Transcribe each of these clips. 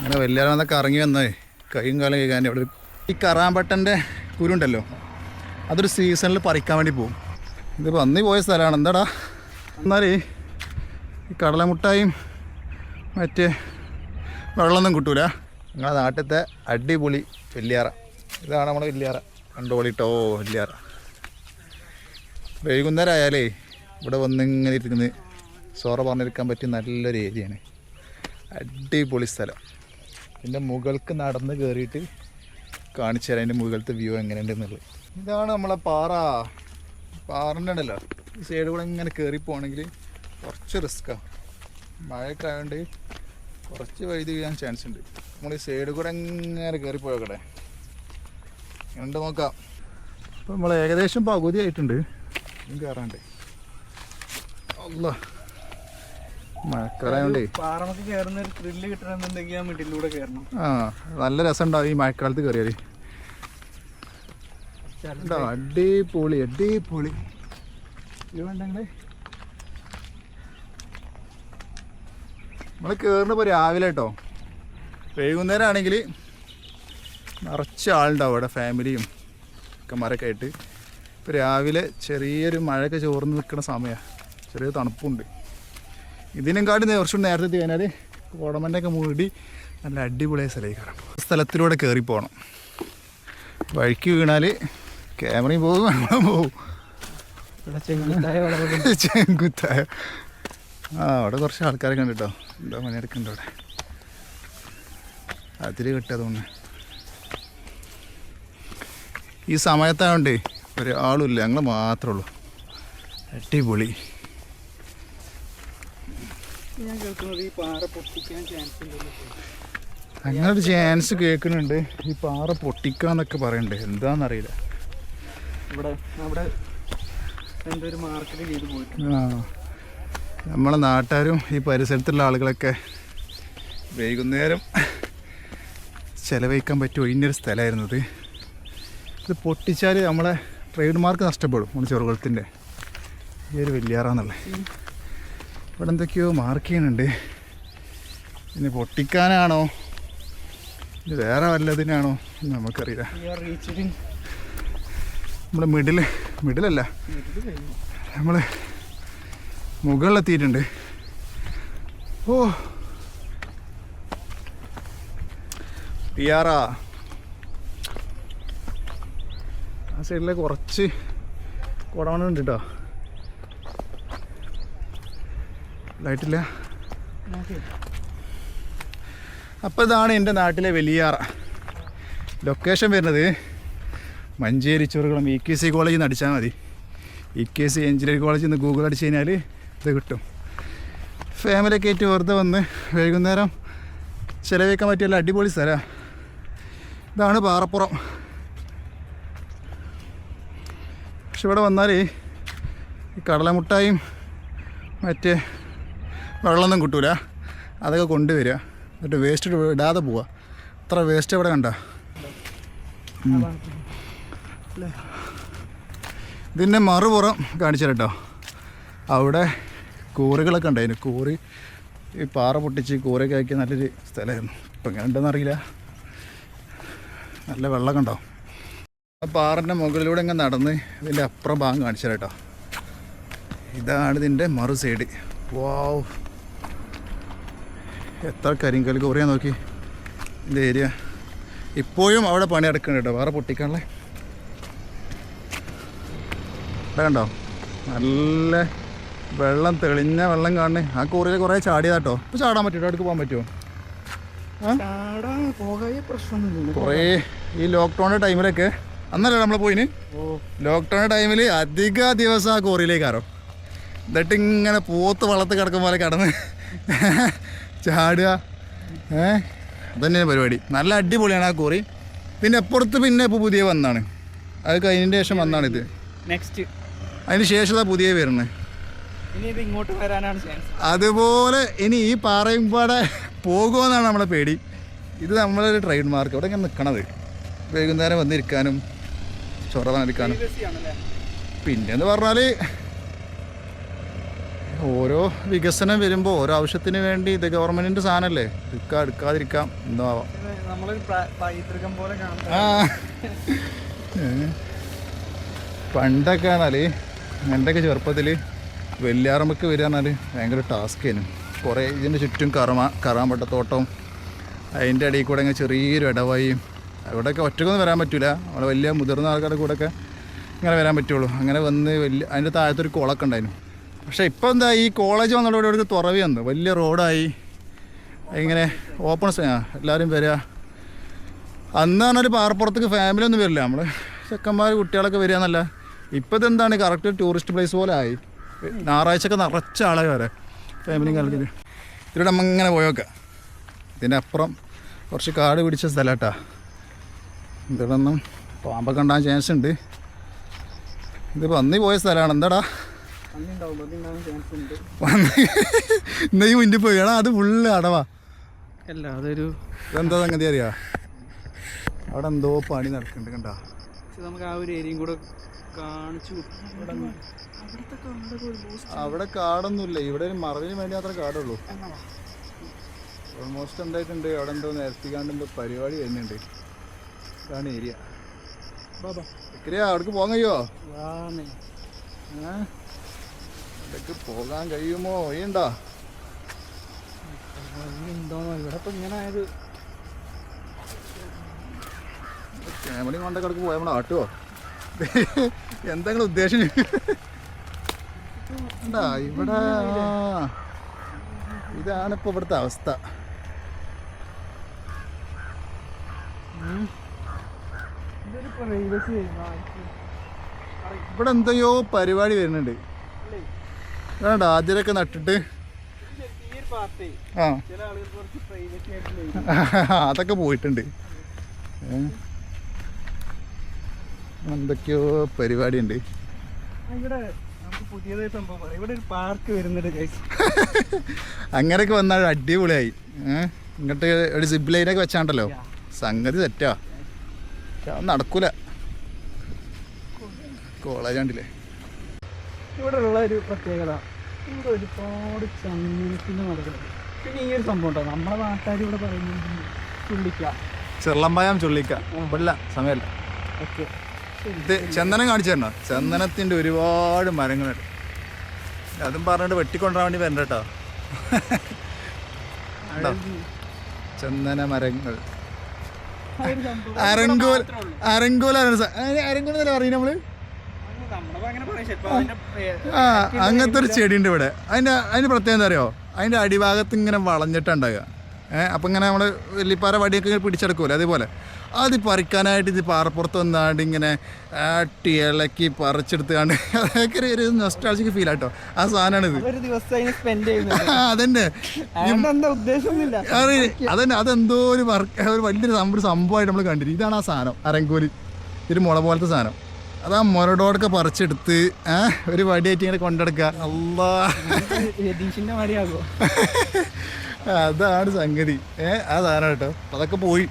അങ്ങനെ വലിയ വന്നൊക്കെ ഇറങ്ങി വന്നേ. കൈയും കാലം കഴിക്കാൻ ഇവിടെ ഈ കറാമ്പട്ടന്റെ കുരുണ്ടല്ലോ. അതൊരു സീസണിൽ പറിക്കാൻ വേണ്ടി പോകും ഇത് വന്നി പോയ സ്ഥലമാണ്. എന്താടാ? എന്നാലേ ഈ കടലമുട്ടായും മറ്റേ വെള്ളമൊന്നും കിട്ടൂല. നിങ്ങളെ നാട്ടിലത്തെ അടിപൊളി വെല്ലിയാറ ഇതാണ് നമ്മുടെ വെല്ലിയാറ കണ്ടോളിട്ടോ വെല്ലിയാറ വൈകുന്നേരം ആയാലേ ഇവിടെ വന്നിങ്ങനെ ഇരിക്കുന്നത് സോറ പറഞ്ഞിരിക്കാൻ പറ്റിയ നല്ലൊരു ഏരിയയാണ്. അടിപൊളി സ്ഥലം. ഇതിന്റെ മുകൾക്ക് നടന്ന് കയറിയിട്ട് കാണിച്ചു തരാം അതിന്റെ മുകളിലത്തെ വ്യൂ എങ്ങനെയുണ്ടെന്നുള്ളത്. ഇതാണ് നമ്മളെ പാറ. പാറന്റെ ഉണ്ടല്ലോ. ഈ സൈഡ് കൂടെ ഇങ്ങനെ കയറി പോകണമെങ്കിൽ കുറച്ച് റിസ്ക്കാണ് മഴയൊക്കെ ആയതുകൊണ്ട് കുറച്ച് വൈദ്യുതി വീഴാൻ ചാൻസ് ഉണ്ട്. നമ്മൾ ഈ സൈഡ് കൂടെ ഇങ്ങനെ കയറി പോയക്കട്ടെ. ഉണ്ട് നോക്കാം. അപ്പോൾ നമ്മൾ ഏകദേശം പകുതി ആയിട്ടുണ്ട് കയറാണ്ട് അല്ല മഴക്കാലമായോണ്ടേ പാറമൊക്കെ കയറുന്ന ഒരു ത്രില്ല് കിട്ടണമെന്നുണ്ടെങ്കിൽ ആ മിഡിലൂടെ കയറണം ആ നല്ല രസം ഈ മഴക്കാലത്ത് കയറിയാൽ അടിപൊളി അടിപൊളി. ഇത് വേണ്ടെങ്കിലേ നമ്മൾ കയറുന്നപ്പോൾ രാവിലെ കേട്ടോ. വൈകുന്നേരം ആണെങ്കിൽ നിറച്ച് ആളുണ്ടാവും അവിടെ ഫാമിലിയും ഒക്കെമാരൊക്കെ ആയിട്ട്. ഇപ്പൊ രാവിലെ ചെറിയൊരു മഴയൊക്കെ ചോർന്ന് നിൽക്കുന്ന സമയമാണ് ചെറിയ തണുപ്പുണ്ട്. ഇതിനെക്കാട്ടി കുറച്ചുകൂടി നേരത്തെ എത്തി കഴിഞ്ഞാൽ കോടമന്റെ ഒക്കെ മൂടി നല്ല അടിപൊളിയായ സ്ഥലമായി കയറാം സ്ഥലത്തിലൂടെ കയറി പോകണം വഴിക്ക് വീണാൽ ക്യാമറയും പോകും വെള്ളം പോകും. ചെങ്കുത്തായ ആ അവിടെ കുറച്ച് ആൾക്കാരൊക്കെ ഉണ്ട് കേട്ടോ. എന്താ മണിയെടുക്കുന്നുണ്ട് അവിടെ. അതിര് കിട്ടതുകൊണ്ട് ഈ സമയത്തായോണ്ടേ ഒരാളുമില്ല ഞങ്ങൾ മാത്രമേ ഉള്ളൂ. അടിപൊളി. ഞാൻ കേൾക്കുന്നത് ഈ പാറ പൊട്ടിക്കാൻ ചാൻസ് ഉണ്ടല്ലോ അങ്ങനെ ഒരു ചാൻസ് കേൾക്കുന്നുണ്ട്. ഈ പാറ പൊട്ടിക്കാന്നൊക്കെ പറയണ്ട്. എന്താണെന്നറിയില്ല ഇവിടെ അവിടെ മാർക്കറ്റ് ചെയ്ത് പോയിട്ടുണ്ട്. ആ. നമ്മളെ നാട്ടുകാരും ഈ പരിസരത്തുള്ള ആളുകളൊക്കെ വൈകുന്നേരം ചിലവഴിക്കാൻ പറ്റിയ ഒഴിഞ്ഞൊരു സ്ഥലമായിരുന്നു ഇത്. ഇത് പൊട്ടിച്ചാൽ നമ്മളെ ട്രേഡ് മാർക്ക് നഷ്ടപ്പെടും. നമ്മുടെ ചെറുകുളത്തിന്റെ ഈ ഒരു വലിയാറാന്നുള്ളത്. ഇവിടെ എന്തൊക്കെയോ മാർക്ക് ചെയ്യുന്നുണ്ട്. ഇനി പൊട്ടിക്കാനാണോ? ഇനി വേറെ വല്ലതിനാണോ? എന്ന് നമുക്കറിയില്ല നമ്മൾ മിഡിൽ മിഡിലല്ല നമ്മൾ നമ്മൾ മുകളിലെത്തിയിട്ടുണ്ട്. ഓ. ടിയാറാ ആ സൈഡിലെ കുറച്ച് കുടവണുണ്ട് കേട്ടോ ലൈറ്റില്ല അപ്പോൾ ഇതാണ് എന്റെ നാട്ടിലെ വലിയാറ. ലൊക്കേഷൻ വരുന്നത് Manjeri Cherukulam E K C കോളേജിൽ നിന്ന് അടിച്ചാൽ മതി. ഇ കെ സി എഞ്ചിനീയറിംഗ് കോളേജിൽ നിന്ന് ഗൂഗിൾ അടിച്ച് കഴിഞ്ഞാൽ ഇത് കിട്ടും. ഫാമിലിയൊക്കെ ആയിട്ട് വെറുതെ വന്ന് വൈകുന്നേരം ചിലവേക്കാൻ പറ്റിയല്ല അടിപൊളി സ്ഥലമാണ് ഇതാണ് പാറപ്പുറം. പക്ഷെ ഇവിടെ വന്നാൽ ഈ കടലമുട്ടായും മറ്റേ വെള്ളമൊന്നും കിട്ടൂല. അതൊക്കെ കൊണ്ടുവരിക. എന്നിട്ട് വേസ്റ്റ് ഇടാതെ പോവുക. അത്ര വേസ്റ്റ് ഇവിടെ കണ്ട. ഇതിന്റെ മറുപുറം കാണിച്ചു കേട്ടോ. അവിടെ കൂറികളൊക്കെ ഉണ്ടായിരുന്നു കൂറി ഈ പാറ പൊട്ടിച്ച് കൂറയൊക്കെ ആക്കിയ നല്ലൊരു സ്ഥലമായിരുന്നു. ഇപ്പം എങ്ങനെ ഉണ്ടെന്ന് അറിയില്ല. നല്ല വെള്ളമൊക്കെ ഉണ്ടാവും ആ പാറിന്റെ മുകളിലൂടെ ഇങ്ങനെ നടന്ന് ഇതിന്റെ അപ്പുറം ഭാഗം കാണിച്ചു കേട്ടോ. ഇതാണ് ഇതിന്റെ മറു സൈഡ് വാവ് എത്ര കരിങ്കൽ കുറയാൻ നോക്കി ഇതിന്റെ ഏരിയ ഇപ്പോഴും അവിടെ പണി നടക്കുന്നുണ്ട് കേട്ടോ. വേറെ പൊട്ടിക്കാനുള്ള. ഇവിടെ കണ്ടോ? നല്ല വെള്ളം തെളിഞ്ഞ വെള്ളം കാണണേ ആ കൂറിൽ കുറേ ചാടിയതാട്ടോ. ഇപ്പോൾ ചാടാൻ പറ്റുമോ? അടുക്ക് പോകാൻ പറ്റുമോ? കുറേ ഈ ലോക്ക്ഡൗണിന്റെ ടൈമിലൊക്കെ അന്നല്ലേ നമ്മൾ പോയിന്? ലോക്ക്ഡൗൺ ടൈമിൽ അധിക ദിവസം ആ കോറിയിലേക്ക് കയറും. എന്നിട്ട് ഇങ്ങനെ പോത്ത് വളർത്ത് കിടക്കും പോലെ കിടന്ന് ചാടുക. ഏ? അതന്നെ പരിപാടി. നല്ല അടിപൊളിയാണ് ആ കോറി പിന്നെ എപ്പുറത്ത് പിന്നെ ഇപ്പോൾ പുതിയ വന്നാണ്. അത് കഴിഞ്ഞതിന് ശേഷം ഇത് നെക്സ്റ്റ് അതിന് ശേഷം പുതിയ വരുന്നത്. ഇങ്ങോട്ട് വരാനാണ് അതുപോലെ ഇനി ഈ പാറയും പാടെ പോകുമെന്നാണ് നമ്മളെ പേടി. ഇത് നമ്മളൊരു ട്രേഡ് മാർക്ക് ഇവിടെ ഇങ്ങനെ നിൽക്കണത് വൈകുന്നേരം വന്നിരിക്കാനും ചൊറ വന്നിരിക്കാനും. പിന്നെന്ന് പറഞ്ഞാൽ ഓരോ വികസനം വരുമ്പോൾ ഓരോ ആവശ്യത്തിന് വേണ്ടി ഇത് ഗവൺമെന്റിന്റെ സാധനല്ലേ? എടുക്കാം എടുക്കാതിരിക്കാം. എന്തോ ആവാം. നമ്മളൊരു പൈതൃകം പോലെ കാണുന്നത് പണ്ടൊക്കെ ആണെന്നാൽ എന്റെയൊക്കെ ചെറുപ്പത്തിൽ വെള്ളിയാറമ്മക്ക് വരിക പറഞ്ഞാൽ ഭയങ്കര ടാസ്കേനു കുറേ ഇതിന്റെ ചുറ്റും കറമാ കറാമ്പട്ടത്തോട്ടം അതിന്റെ ഇടയിൽ കൂടെ ഇങ്ങനെ ചെറിയൊരു ഇടവഴിയും അവിടെയൊക്കെ ഒറ്റക്കൊന്നും വരാൻ പറ്റില്ല അവിടെ വലിയ മുതിർന്ന ആൾക്കാരുടെ കൂടെയൊക്കെ ഇങ്ങനെ വരാൻ പറ്റുള്ളൂ. അങ്ങനെ വന്ന് വലിയ അതിന്റെ താഴത്തൊരു കുളമൊക്കെ ഉണ്ടായിരുന്നു. പക്ഷേ ഇപ്പോൾ എന്താ ഈ കോളേജ് വന്നതോടെ ഒരു തുറവി വന്നു വലിയ റോഡായി. ഇങ്ങനെ ഓപ്പൺ എല്ലാവരും വരിക അന്ന് പറഞ്ഞാൽ പാറപ്പുറത്തേക്ക് ഫാമിലി ഒന്നും വരില്ല. നമ്മൾ ചെക്കന്മാർ കുട്ടികളൊക്കെ വരിക എന്നല്ല. ഇപ്പോൾ ഇതെന്താണ്? കറക്റ്റ് ടൂറിസ്റ്റ് പ്ലേസ് പോലെ ആയി. ഞായറാഴ്ചയൊക്കെ നിറച്ച ആളെ വരെ. ഫാമിലിയും കളിക്കുന്നത് ഇതിലൂടെ നമ്മ ഇങ്ങനെ പോയൊക്കെ. ഇതിന്റെ അപ്പുറം കുറച്ച് കാട് പിടിച്ച സ്ഥലമാട്ടാ ഇതിലൊന്നും പാമ്പൊക്കെ ഉണ്ടാകാൻ ചാൻസ് ഉണ്ട്. ഇത് പന്നി പോയ സ്ഥലമാണ്. എന്താടാ? ഇന്ന് ഈ മുന്നിൽ പോയി. എടാ അത് ഫുള്ള് അടവാ. അല്ല അതൊരു എന്താ സംഗതി അറിയാ? അവിടെ എന്തോ പണി നടക്കുന്നുണ്ട് കണ്ടാ. പക്ഷെ നമുക്ക് ആ ഒരു ഏരിയയും കൂടെ കാണിച്ചു അവിടെ കാടൊന്നുമില്ല. ഇവിടെ ഒരു മറവിന് വേണ്ടി മാത്രമേ കാടുള്ളൂ. ഓൾമോസ്റ്റ് എന്തായിട്ടുണ്ട്. അവിടെ എന്തോ നിരത്തിക്കാണ്ട് എന്തോ പരിപാടി വരുന്നുണ്ട്. ഇതാണ് ഏരിയ ബാബാ ഇക്കറിയാ അവിടേക്ക് പോകാൻ കഴിയോ? വാന്നേ. അവിടേക്ക് പോകാൻ കഴിയുമോ? ഏണ്ടാ ഉണ്ടോന്നോ ഇവിടെ ഇപ്പൊ ഇങ്ങനെ ആയത്. ഫാമിലി കൊണ്ടൊക്കെ ഇടയ്ക്ക് പോയാൽ നമ്മൾ ആട്ടുവോ? എന്തെങ്കിലും ഉദ്ദേശം. എന്താ ഇവിടെ? ആ, ഇതാണിപ്പോ ഇവിടുത്തെ അവസ്ഥ. ഇവിടെ എന്തയോ പരിപാടി വരുന്നുണ്ട്. വേണ്ട ആദ്യമൊക്കെ നട്ടിട്ട്. ആ. അതൊക്കെ പോയിട്ടുണ്ട്? എന്തൊക്കെയോ പരിപാടി ഉണ്ട് പുതിയതായി സംഭവം ഇവിടെ ഒരു പാർക്ക് വരുന്നുണ്ട്. അങ്ങനെയൊക്കെ വന്നാൽ അടിപൊളിയായി. ഇങ്ങോട്ട് ഒരു സിബ് ലൈനൊക്കെ വെച്ചാണ്ടല്ലോ. സംഗതി തെറ്റാ നടക്കൂല. കോളേജ് കണ്ടില്ലേ? ഇവിടെ ഉള്ള ഒരു പ്രത്യേകത. ഇവിടെ ഒരുപാട് ചങ്ങനത്തിന്റെ മലകളുണ്ട് പിന്നെ ഈ ഒരു സംഭവം ഉണ്ടോ? നമ്മളെ നാട്ടുകാർ ഇവിടെ പറയുന്നത് ചുള്ളിക്ക. ചെള്ളമ്പായം ചൊല്ലിക്ക ഇല്ല സമയമല്ല. ഓക്കെ. ഇത് ചന്ദനം കാണിച്ചു തരണോ? ചന്ദനത്തിന്റെ ഒരുപാട് മരങ്ങളുണ്ട് അതും പറഞ്ഞിട്ട് വെട്ടിക്കൊണ്ടുവരാൻ വേണ്ടി വരണ്ട കേട്ടോ. ചന്ദന മരങ്ങൾ. അരങ്കോൽ അരങ്കോൽ അരങ്കോൽ എന്നല്ല നമ്മൾ അങ്ങനെ പറയും ചിലപ്പോ അതിന്റെ പേ- ആ. അങ്ങനത്തെ ഒരു ചെടിയുണ്ട് ഇവിടെ. അതിന്റെ അതിന് പ്രത്യേകത എന്താ അറിയോ? അതിന്റെ അടിഭാഗത്ത് ഇങ്ങനെ വളഞ്ഞിട്ടുണ്ടാകുക. ഏഹ് അപ്പം ഇങ്ങനെ നമ്മൾ വെള്ളിപ്പാറ വടിയൊക്കെ ഇങ്ങനെ പിടിച്ചെടുക്കൂല അതേപോലെ. അത് പറിക്കാനായിട്ട് ഇത് പാറപ്പുറത്ത് വന്നാണ്ട് ഇങ്ങനെ ആട്ടി ഇളക്കി പറിച്ചെടുത്ത് കണ്ട് അതൊക്കെ ഒരു- നൊസ്റ്റാൾജിക്ക് ഫീൽ ആട്ടോ. ആ സാധനമാണിത് അതന്നെ. അതന്നെ അതെന്തോ ഒരു വർക്ക് ഒരു വലിയൊരു സംഭവമായിട്ട് നമ്മൾ കണ്ടിരിക്കും ഇതാണ് ആ സാധനം അരങ്കോലി. ഒരു മുള പോലത്തെ സാധനം. അതാ മുരടോടൊക്കെ പറിച്ചെടുത്ത് ആ ഒരു വടിയായിട്ട് ഇങ്ങനെ കൊണ്ടെടുക്കുക. അല്ലാ. അതാണ് സംഗതി. ഏ അതാണ് കേട്ടോ. അതൊക്കെ പോയി.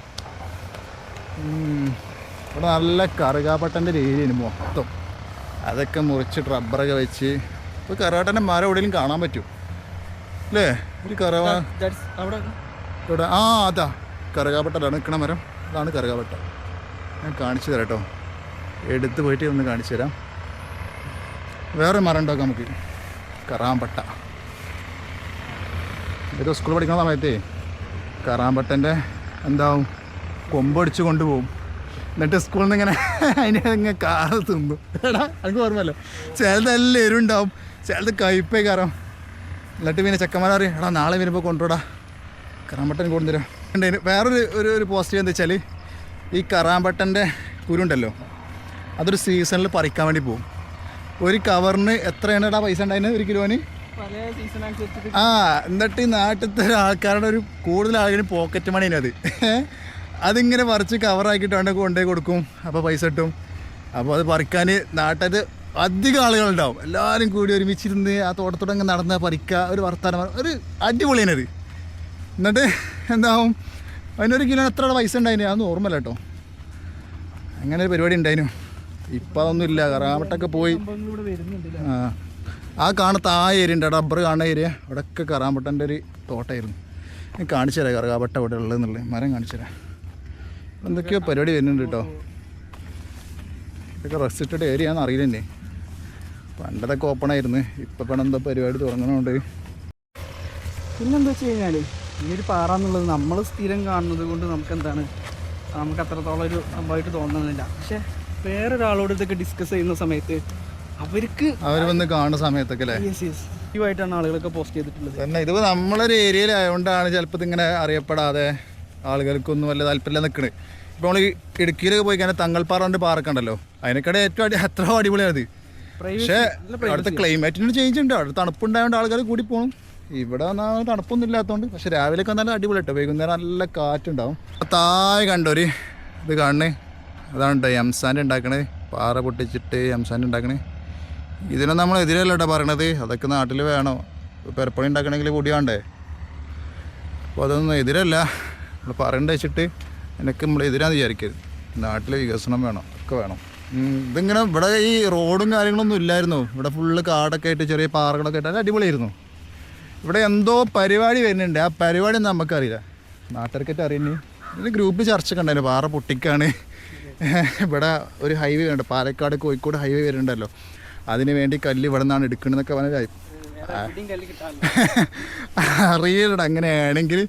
ഇവിടെ നല്ല കറുകാപ്പട്ടന്റെ രീതിയാണ് മൊത്തം. അതൊക്കെ മുറിച്ച് റബ്ബറൊക്കെ വെച്ച്. ഇപ്പോൾ കറുകാട്ടന്റെ മരം എവിടെയെങ്കിലും കാണാൻ പറ്റും അല്ലേ? ഒരു കറുവ ഇവിടെ ആ അതാ. കറുകാപ്പട്ടലാണ് നിൽക്കണ മരം. അതാണ് കറുകാപ്പട്ട ഞാൻ കാണിച്ചു തരാം കേട്ടോ. എടുത്ത് പോയിട്ട് ഒന്ന് കാണിച്ചു തരാം. വേറൊരു മരം ഉണ്ടാക്കാം നമുക്ക്? കറാമ്പട്ട. ഏതോ സ്കൂൾ പഠിക്കുന്ന സമയത്തേ കറാമ്പട്ടന്റെ എന്താവും? കൊമ്പടിച്ച് കൊണ്ടുപോകും. എന്നിട്ട് സ്കൂളിൽ നിന്ന് ഇങ്ങനെ അതിനെ ഇങ്ങനെ കാറ് തിന്നു. എടാ എനിക്ക് ഓർമ്മല്ലോ ചിലതെല്ലാം എരുണ്ടാവും. ചിലത് കയ്പേ കയറാം. എന്നിട്ട് പിന്നെ ചെക്കന്മാർ അറിയാം എടാ നാളെ വരുമ്പോൾ കൊണ്ടുവിടാ കറാമ്പട്ടൻ കൊണ്ടുതരാം വേറൊരു ഒരു ഒരു പോസിറ്റീവ് എന്താ വെച്ചാൽ ഈ കറാമ്പട്ടന്റെ കുരുണ്ടല്ലോ അതൊരു സീസണിൽ പറിക്കാൻ വേണ്ടി പോകും ഒരു കവറിന് എത്രയാണ് ഇടാ പൈസ ഉണ്ടായിരുന്നത് ഒരു കിലോന്? ആ എന്നിട്ട് ഈ നാട്ടിലത്തെ ആൾക്കാരുടെ ഒരു കൂടുതൽ ആളുകളും പോക്കറ്റ് മണി അത്. അതിങ്ങനെ പറിച്ച് കവറാക്കിയിട്ട് വേണ്ട കൊണ്ടുപോയി കൊടുക്കും. അപ്പോൾ പൈസ കിട്ടും. അപ്പോൾ അത് പറിക്കാൻ നാട്ടിൽ അധികം ആളുകളുണ്ടാവും എല്ലാവരും കൂടി ഒരുമിച്ചിരുന്ന് ആ തോട്ടത്തോടെ അങ്ങ് നടന്ന് പറിക്കുക ഒരു വർത്തമാനം ഒരു അടിപൊളിയാണത് എന്നിട്ട് എന്താവും? അതിനൊരു കിലോ എത്ര പൈസ ഉണ്ടായിന്? അതൊന്നും ഓർമ്മയില്ല കേട്ടോ അങ്ങനെ ഒരു പരിപാടി ഉണ്ടായിരുന്നു ഇപ്പം അതൊന്നും ഇല്ല. കറാമട്ടൊക്കെ പോയി. ആ. ആ കാണത്ത ആ ഏരിയ ഉണ്ട് റബ്ബർ കാണുന്ന ഏരിയ. അവിടെയൊക്കെ കറാമ്പട്ടന്റെ ഒരു തോട്ടമായിരുന്നു ഞാൻ കാണിച്ചു തരാം കറുകാപ്പട്ട ഇവിടെ ഉള്ളതെന്നുള്ളത് മരം കാണിച്ചു തരാം. എന്തൊക്കെയോ പരിപാടി വരുന്നുണ്ട് കേട്ടോ. ഇതൊക്കെ റെസ്ട്രിക്റ്റഡ് ഏരിയ ആണെന്ന് അറിയില്ല പണ്ടതൊക്കെ ഓപ്പൺ ആയിരുന്നു. ഇപ്പം പണം എന്താ പരിപാടി തുടങ്ങണോണ്ട്. പിന്നെന്താ വെച്ച് കഴിഞ്ഞാൽ ഈ ഒരു പാറ എന്നുള്ളത് നമ്മൾ സ്ഥിരം കാണുന്നത് കൊണ്ട് നമുക്ക് എന്താണ് നമുക്ക് അത്രത്തോളം ഒരു സംഭവമായിട്ട് തോന്നുന്നില്ല. പക്ഷെ വേറൊരാളോട് ഇതൊക്കെ ഡിസ്കസ് ചെയ്യുന്ന സമയത്ത് അവർക്ക് അവർ വന്ന് കാണുന്ന സമയത്തൊക്കെ അല്ലേ? ആയിട്ടാണ് ആളുകളൊക്കെ പോസ്റ്റ് ചെയ്തിട്ടുള്ളത്. തന്നെ ഇത് നമ്മളൊരു ഏരിയയിൽ ആയതുകൊണ്ടാണ് ചിലപ്പോൾ ഇങ്ങനെ അറിയപ്പെടാതെ ആളുകൾക്കൊന്നും വല്ല താല്പര്യം നിൽക്കണേ ഇപ്പോൾ നമ്മൾ ഇടുക്കിയിലൊക്കെ പോയി കഴിഞ്ഞാൽ തങ്ങൾപ്പാറ കൊണ്ട് ഉണ്ടല്ലോ അതിനെക്കാടെ ഏറ്റവും അടി അത്ര അടിപൊളിയാണ് പക്ഷേ അവിടുത്തെ ക്ലൈമറ്റിന് ചേഞ്ച് ഉണ്ട്. അവിടെ തണുപ്പുണ്ടായതുകൊണ്ട് ആൾക്കാർ കൂടി പോകും ഇവിടെ വന്നാൽ തണുപ്പൊന്നും ഇല്ലാത്തതുകൊണ്ട് പക്ഷെ രാവിലെയൊക്കെ നല്ല അടിപൊളി കേട്ടോ വൈകുന്നേരം നല്ല കാറ്റുണ്ടാവും. താഴെ കണ്ടോര് ഇത് കാണണേ. അതാണ് കേട്ടോ എംസാന്റെ ഉണ്ടാക്കണേ. പാറ പൊട്ടിച്ചിട്ട് എംസാന്റെ ഉണ്ടാക്കണേ. ഇതിനൊന്നും നമ്മൾ എതിരല്ല കേട്ടോ പറയണത്? അതൊക്കെ നാട്ടിൽ വേണോ? പെരപ്പണി ഉണ്ടാക്കണമെങ്കിൽ കൂടി വേണ്ടേ? അപ്പോൾ അതൊന്നും എതിരല്ല. നമ്മൾ പറയണ്ട വെച്ചിട്ട് എനിക്ക് നമ്മൾ എതിരാന്ന് വിചാരിക്കരുത്. നാട്ടിൽ വികസനം വേണം. ഒക്കെ വേണം. ഇതിങ്ങനെ ഇവിടെ ഈ റോഡും കാര്യങ്ങളൊന്നും ഇല്ലായിരുന്നു. ഇവിടെ ഫുള്ള് കാടൊക്കെ ആയിട്ട് ചെറിയ പാറകളൊക്കെ ആയിട്ട് നല്ല അടിപൊളിയായിരുന്നു. ഇവിടെ എന്തോ പരിപാടി വരുന്നുണ്ട്. ആ പരിപാടി നമുക്കറിയില്ല. നാട്ടുകാർക്കായിട്ട് അറിയുന്നേ. ഇതിൽ ഗ്രൂപ്പ് ചർച്ച ഒക്കെ ഉണ്ടായിരുന്നു. പാറ പൊട്ടിക്കാണ്. ഇവിടെ ഒരു ഹൈവേ ഉണ്ട്. പാലക്കാട് കോഴിക്കോട് ഹൈവേ വരുന്നുണ്ടല്ലോ. അതിന് വേണ്ടി കല്ല് ഇവിടെ നിന്നാണ് എടുക്കണമെന്നൊക്കെ പറഞ്ഞ അറിയില്ല അങ്ങനെയാണെങ്കിൽ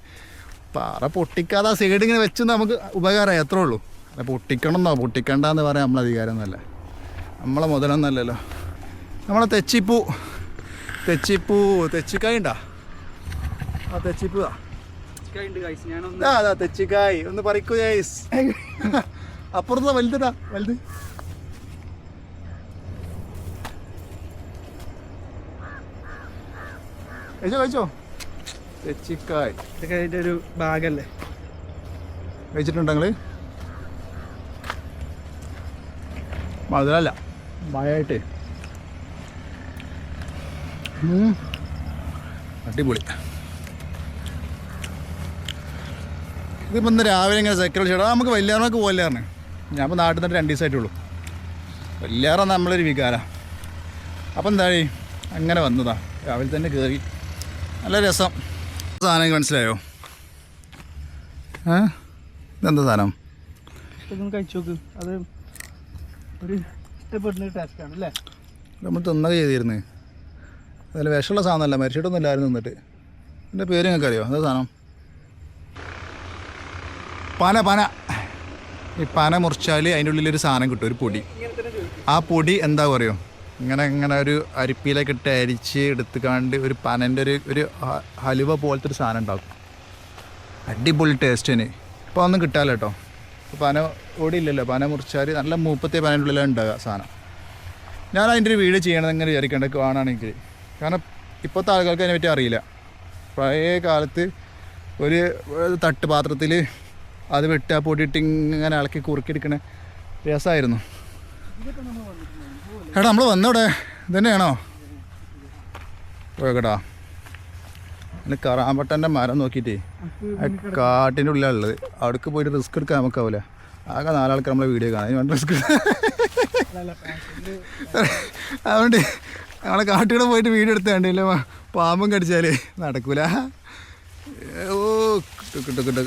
പാറ പൊട്ടിക്കാതെ ആ സൈഡ് ഇങ്ങനെ വെച്ച് നമുക്ക് ഉപകാരമായി അത്രേ ഉള്ളൂ. അല്ല പൊട്ടിക്കണമെന്നോ? പൊട്ടിക്കണ്ടെന്ന് പറയാൻ നമ്മളെ അധികാരമൊന്നുമല്ല. നമ്മളെ മുതലൊന്നല്ലല്ലോ നമ്മളെ തെച്ചിപ്പൂ. തെച്ചിപ്പൂ തെച്ചിക്കായ ഉണ്ടാ? ആ തെച്ചിപ്പൂ ആ, അതാ തെച്ചിക്കായ്. ഒന്ന് പറിക്കൂ ജയ്സ് അപ്പുറത്ത് വലുതാ വലുത്. കഴിച്ചോ കഴിച്ചോ? തെച്ചിക്കായ്. ഇതൊക്കെ അതിന്റെ ഒരു ഭാഗമല്ലേ കഴിച്ചിട്ടുണ്ടോ നിങ്ങൾ? മധുരല്ല മഴയായിട്ട്. അടിപൊളി. ഇതിപ്പോ ഇന്ന് രാവിലെ ഇങ്ങനെ സൈക്കിൾ ചേട്ടാ നമുക്ക് വലിയ പോകല്ലേ പോകല്ലായിരുന്നു ഞാൻ ഇപ്പോൾ നാട്ടിൽ നിന്ന് രണ്ട് ദിവസമായിട്ടുള്ളൂ വലിയേറെ നമ്മളൊരു വികാര. അപ്പം എന്താ അങ്ങനെ വന്നതാ. രാവിലെ തന്നെ കയറി നല്ല രസം. സാധനം മനസ്സിലായോ? ഏ? ഇതെന്താ സാധനം? ഇതൊന്ന് കഴിച്ചു നോക്ക്. അത് ഒരു ഇഷ്ടപ്പെടുന്ന ഒരു ടേസ്റ്റാണ് അല്ലേ? നമ്മൾ തിന്നൊക്കെ ചെയ്തിരുന്നു. അതിൽ വിഷമുള്ള സാധനമല്ല മരിച്ചിട്ടൊന്നും ഇല്ലായിരുന്നു നിന്നിട്ട്. എന്റെ പേര് നിങ്ങൾക്ക് അറിയോ എന്താ സാധനം? പന പന. ഈ പന മുറിച്ചാൽ അതിന്റെ ഉള്ളിലൊരു സാധനം കിട്ടും ഒരു പൊടി. ആ പൊടി എന്താ പറയുക ഇങ്ങനെ ഇങ്ങനെ ഒരു അരിപ്പിയിലൊക്കെ ഇട്ട് അരിച്ച് എടുത്ത് കാണ്ട് ഒരു പനന്റെ ഒരു ഒരു ഹലുവ പോലത്തെ ഒരു സാധനം ഉണ്ടാക്കും. അടിപൊളി ടേസ്റ്റിന്. ഇപ്പോൾ ഒന്നും കിട്ടാമല്ലോ കേട്ടോ. പന ഓടി ഇല്ലല്ലോ. പന മുറിച്ചാൽ നല്ല മൂപ്പത്തെ പനന്റെ ഉള്ളിലാണ് ഉണ്ടാകുക സാധനം. ഞാൻ അതിന്റെ ഒരു വീഡിയോ ചെയ്യണമെന്ന് ഇങ്ങനെ വിചാരിക്കേണ്ട കാണുകയാണെങ്കിൽ കാരണം ഇപ്പോഴത്തെ ആളുകൾക്ക് അതിനെ പറ്റി അറിയില്ല. പഴയ കാലത്ത് ഒരു ഒരു തട്ട് പാത്രത്തിൽ അത് വെട്ടുക പൊടിയിട്ട് ഇങ്ങനെ ഇളക്കി കുറുക്കിയെടുക്കണ രസമായിരുന്നു. എടാ നമ്മൾ വന്നവിടെ. ഇതന്നെയാണോ അതിന് കറാമ്പട്ടന്റെ മരം നോക്കിയിട്ടേ. കാട്ടിന്റെ ഉള്ളത് അവിടേക്ക് പോയിട്ട് റിസ്ക് എടുക്കാൻ നമുക്കാവില്ല ആകെ നാലാൾക്ക് നമ്മളെ വീഡിയോ കാണാൻ വേണ്ട റിസ്ക് അതുകൊണ്ട് നമ്മളെ കാട്ടിലൂടെ പോയിട്ട് വീഡിയോ എടുത്തേണ്ട ഇല്ല പാമ്പും കടിച്ചാലേ നടക്കൂല. ഓ കിട്ടു കിട്ടു കിട്ടു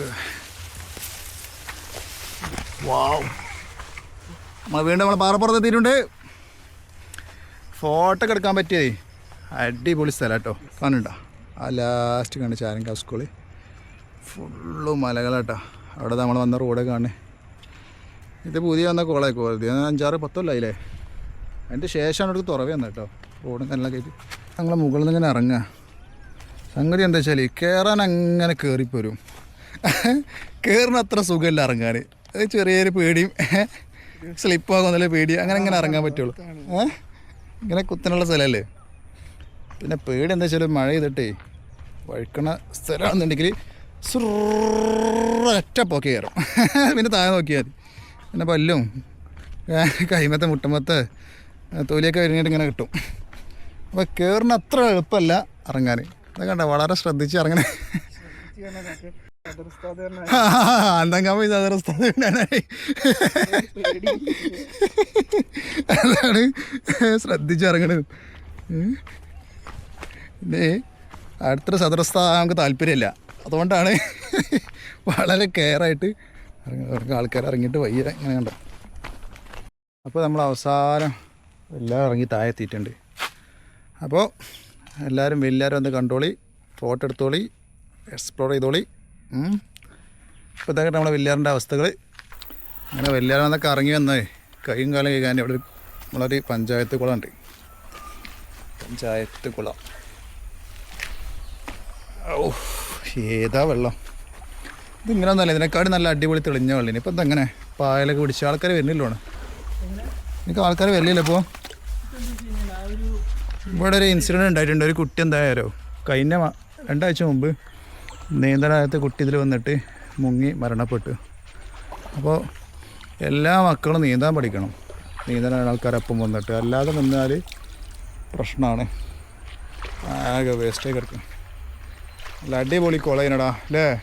വാവ് നമ്മൾ വീണ്ടും നമ്മൾ പാറപ്പുറത്ത് എത്തിയിട്ടുണ്ട്. ഫോട്ടോ എടുക്കാൻ പറ്റിയേ അടിപൊളി സ്ഥലം കേട്ടോ. കാണണ്ട ആ ലാസ്റ്റ് കാണിച്ച ആരങ്കാവ് സ്കൂൾ ഫുള്ള് മലകളാട്ടോ. അവിടെ നമ്മൾ വന്ന റോഡ് കാണേ ഇത് പുതിയ വന്ന കോളേജ് കോളേജ് അഞ്ചാറ് പത്തൊല്ലായില്ലേ അതിന്റെ ശേഷമാണ് അവിടെ തുറവേ വന്നത് കേട്ടോ. റോഡും കല്ലൊക്കെ ആയിട്ട്. ഞങ്ങൾ മുകളിൽ നിന്ന് ഇങ്ങനെ ഇറങ്ങുക. സംഗതി എന്താ വെച്ചാൽ കയറാൻ അങ്ങനെ കയറിപ്പോരും കയറിന് അത്ര സുഖമില്ല ഇറങ്ങാൻ ചെറിയൊരു പേടിയും. സ്ലിപ്പാകുന്നതിലെ പേടി അങ്ങനെ അങ്ങനെ ഇറങ്ങാൻ പറ്റുള്ളൂ. ഏഹ് ഇങ്ങനെ കുത്തനുള്ള സ്ഥലമല്ലേ? പിന്നെ പേടി എന്താ വെച്ചാൽ മഴ ചെയ്തിട്ടേ വഴുക്കണ സ്ഥലമാണെന്നുണ്ടെങ്കിൽ ഒറ്റ പോക്കി കയറും. പിന്നെ താഴെ നോക്കിയാൽ മതി. പിന്നെ പല്ലും കൈമത്തെ മുട്ടമത്തെ തൊലിയൊക്കെ വരുന്നിട്ട് ഇങ്ങനെ കിട്ടും. അപ്പോൾ കയറുന്ന അത്ര എളുപ്പമല്ല ഇറങ്ങാൻ അത് കണ്ട? വളരെ ശ്രദ്ധിച്ച് ഇറങ്ങണേ. ഇത് അതറസ്ഥാനായി അതാണ് ശ്രദ്ധിച്ചിറങ്ങണത്. പിന്നെ അടുത്ത സദർസ്ഥ നമുക്ക് താല്പര്യമില്ല. അതുകൊണ്ടാണ് വളരെ കെയറായിട്ട് ഇറങ്ങി ആൾക്കാർ ഇറങ്ങിയിട്ട് വയ്യ. ഇങ്ങനെ കണ്ടോ? അപ്പോൾ നമ്മൾ അവസാനം എല്ലാം ഇറങ്ങി താഴെത്തിയിട്ടുണ്ട് അപ്പോൾ എല്ലാവരും എല്ലാവരും ഒന്ന് കണ്ടോളി ഫോട്ടോ എടുത്തോളി എക്സ്പ്ലോർ ചെയ്തോളി. ഇപ്പോൾ ഇതൊക്കെ നമ്മുടെ വെല്ലാറിന്റെ അവസ്ഥകൾ അങ്ങനെ വെല്ലാരം എന്നൊക്കെ ഇറങ്ങി വന്നേ കൈയും കാലം കഴിക്കാൻ ഇവിടെ നമ്മളൊരു പഞ്ചായത്ത് കുളമുണ്ട് പഞ്ചായത്ത് കുളം. ഓ ഏതാ വെള്ളം? ഇതിങ്ങനെ ഒന്നല്ല ഇതിനെക്കാട് നല്ല അടിപൊളി തെളിഞ്ഞ വെള്ളം ഇപ്പം എന്തെങ്ങനെ പായലൊക്കെ പിടിച്ച ആൾക്കാർ വരുന്നില്ലോണ് എനിക്ക് ആൾക്കാർ വരില്ല ഇപ്പോൾ ഇവിടെ ഒരു ഇൻസിഡന്റ് ഉണ്ടായിട്ടുണ്ട്. ഒരു കുട്ടി എന്തായാലോ കഴിഞ്ഞ രണ്ടാഴ്ച മുമ്പ് നീന്തലാകത്ത് കുട്ടി ഇതിൽ വന്നിട്ട് മുങ്ങി മരണപ്പെട്ടു. അപ്പോൾ എല്ലാ മക്കളും നീന്താൻ പഠിക്കണം. നീന്തലാണ് ആൾക്കാരൊപ്പം വന്നിട്ട്. അല്ലാതെ നിന്നാൽ പ്രശ്നമാണ് ആകെ വേസ്റ്റേ കിടക്കും. നല്ല അടിപൊളി കുളയിനടാ അല്ലേ?